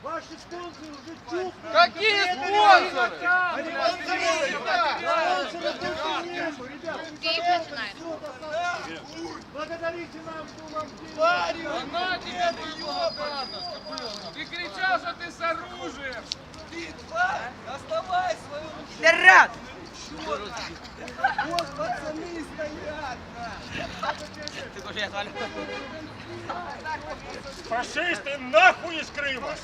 Ваши спонсоры уже чухают. Какие спонсоры? Всё достаточно. Благодарите нам, кто вам. Она! Ты кричал, что ты с оружием! Пидорас! Вот пацаны стоят. Фашисты нахуй из Крыма!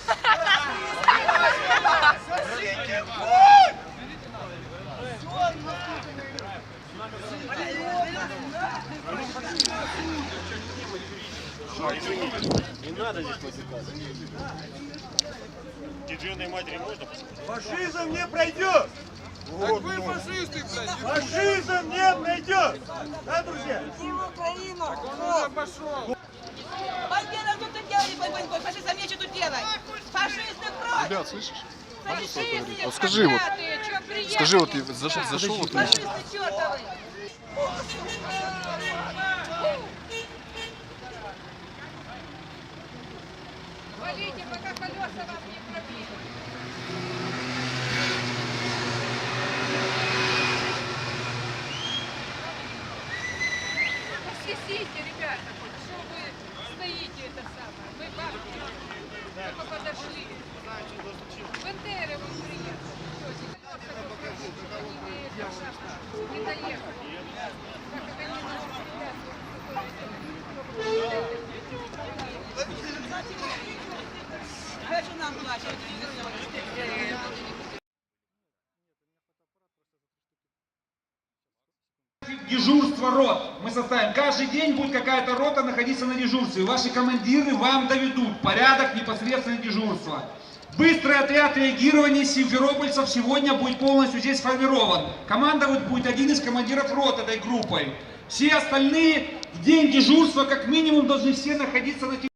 Не надо здесь матюкаться. Диджейной матери можно посмотреть? Фашизм не пройдет. Так вы фашисты, блядь! Фашизм не пройдет. Да, друзья? Он уже пошел! Бандера, что ты делали, бой, бой, бой? Фашистам нечего тут делать. Фашисты прочь! Ребят, слышишь? Фашисты Вот скажи вот, скажи вот, зашел, зашел вот Фашисты чертовы! Посисите, ребята, что вы стоите это самое. Мы бабки только подошли. Бендеры вон приехали. Всё, Они не, это самое, не доехали. Так как они нас Хочу нам плачет. Дежурство рот мы составим. Каждый день будет какая-то рота находиться на дежурстве. Ваши командиры вам доведут порядок непосредственно дежурства. Быстрый отряд реагирования симферопольцев сегодня будет полностью здесь сформирован. Командовать будет один из командиров рот этой группой. Все остальные в день дежурства как минимум должны все находиться на территории.